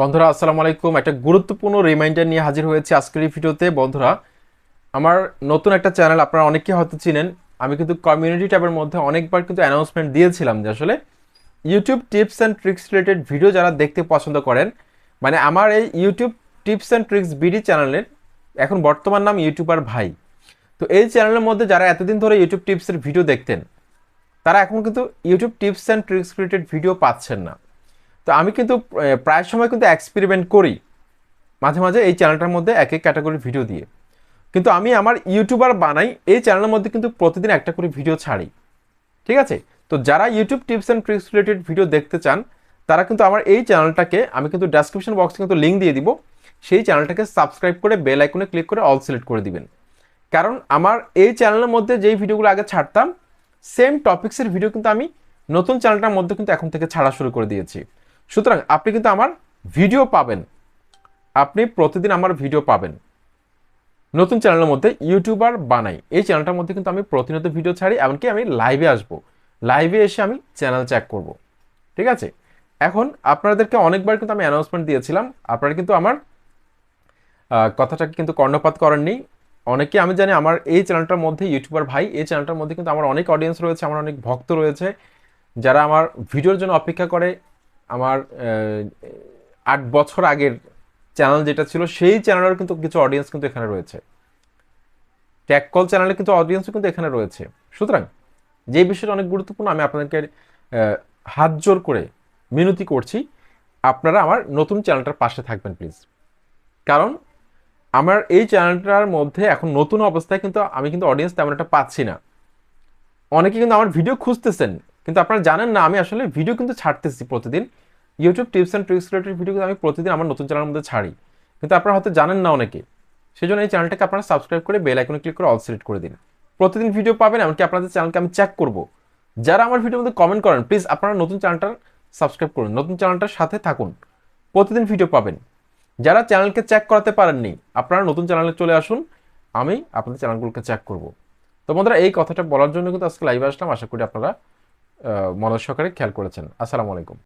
বন্ধুরা, আসসালামু আলাইকুম। একটা গুরুত্বপূর্ণ রিমাইন্ডার নিয়ে হাজির হয়েছে আজকের এই ভিডিওতে। বন্ধুরা, আমার নতুন একটা চ্যানেল আপনারা অনেকে হয়তো চিনেন। আমি কিন্তু কমিউনিটি ট্যাবের মধ্যে অনেকবার কিন্তু অ্যানাউন্সমেন্ট দিয়েছিলাম যে আসলে YouTube tips and tricks related video যারা দেখতে পছন্দ করেন মানে আমার এই YouTube tips and tricks BD চ্যানেলের এখন বর্তমান নাম ইউটিউবার ভাই। তো এই চ্যানেলের মধ্যে যারা এতদিন ধরে ইউটিউব টিপসের ভিডিও দেখতেন, তারা এখন কিন্তু YouTube tips and tricks related video পাচ্ছেন না। তো আমি কিন্তু প্রায় সময় কিন্তু এক্সপেরিমেন্ট করি। মাঝে মাঝে এই চ্যানেলটার মধ্যে এক এক ক্যাটাগরির ভিডিও দিয়ে। কিন্তু আমি আমার ইউটিউবার বানাই, এই চ্যানেলের মধ্যে কিন্তু প্রতিদিন একটা করে ভিডিও ছাড়ি। ঠিক আছে? তো যারা YouTube tips and tricks related video দেখতে চান, তারা কিন্তু আমার এই চ্যানেলটাকে আমি কিন্তু ডেসক্রিপশন বক্সে কিন্তু লিঙ্ক দিয়ে দিব। সেই চ্যানেলটাকে সাবস্ক্রাইব করে বেল আইকনে ক্লিক করে অল সিলেক্ট করে দিবেন। কারণ আমার এই চ্যানেলের মধ্যে যেই ভিডিওগুলো আগে ছাড়তাম সেম টপিক্সের ভিডিও কিন্তু আমি নতুন চ্যানেলটার মধ্যে কিন্তু এখন থেকে ছাড়া শুরু করে দিয়েছি। সুতরাং আপনি কিন্তু আমার ভিডিও পাবেন। আপনি প্রতিদিন আমার ভিডিও পাবেন। নতুন চ্যানেলের মধ্যে ইউটিউবার বানাই। এই চ্যানেলটার মধ্যে কিন্তু আমি প্রতিনিয়ত ভিডিও ছাড়ি, এমনকি আমি লাইভে আসব। লাইভে এসে আমি চ্যানেল চেক করব। ঠিক আছে? এখন আপনাদেরকে অনেকবার কিন্তু আমি অ্যানাউন্সমেন্ট দিয়েছিলাম। আপনারা কিন্তু আমার কথাটাকে কিন্তু কর্ণপাত করেননি। অনেকে আমি জানি আমার এই চ্যানেলটার মধ্যে ইউটিউবার ভাই, এই চ্যানেলটার মধ্যে কিন্তু আমার অনেক অডিয়েন্স রয়েছে, আমার অনেক ভক্ত রয়েছে। যারা আমার ভিডিওর জন্য অপেক্ষা করে আমার আট বছর আগের চ্যানেল যেটা ছিল, সেই চ্যানেলের কিন্তু কিছু অডিয়েন্স কিন্তু এখানে রয়েছে। ট্যাগ কল চ্যানেলে কিন্তু অডিয়েন্সও কিন্তু এখানে রয়েছে। সুতরাং যে বিষয়টা অনেক গুরুত্বপূর্ণ, আমি আপনাদেরকে হাত জোর করে মিনতি করছি, আপনারা আমার নতুন চ্যানেলটার পাশে থাকবেন প্লিজ কারণ আমার এই চ্যানেলটার মধ্যে এখন নতুন অবস্থায় কিন্তু আমি কিন্তু অডিয়েন্স তেমন একটা পাচ্ছি না। অনেকে কিন্তু আমার ভিডিও খুঁজতেছেন কিন্তু আপনারা জানেন না, আমি আসলে ভিডিও কিন্তু ছাড়তেছি প্রতিদিন। YouTube tips and tricks related video কিন্তু আমি প্রতিদিন আমার নতুন চ্যানেলের মধ্যে ছাড়ি। কিন্তু আপনারা হয়তো জানেন না অনেকে। সেই জন্য এই চ্যানেলটাকে আপনারা সাবস্ক্রাইব করে বেল আইকনে ক্লিক করে অল সিলেক্ট করে দিন। প্রতিদিন ভিডিও পাবেন, এমনকি আপনাদের চ্যানেলকে আমি চেক করব। যারা আমার ভিডিওর মধ্যে কমেন্ট করেন প্লিজ আপনারা নতুন চ্যানেলটা সাবস্ক্রাইব করুন, নতুন চ্যানেলটার সাথে থাকুন। প্রতিদিন ভিডিও পাবেন। যারা চ্যানেলকে চেক করাতে পারেননি, আপনারা নতুন চ্যানেলে চলে আসুন, আমি আপনাদের চ্যানেলগুলোকে চেক করব। তো বন্ধুরা, এই কথাটা বলার জন্য কিন্তু আজকে লাইভে আসলাম। আশা করি আপনারা মনোযোগ সহকারে খেয়াল করেছেন। আসসালামু আলাইকুম।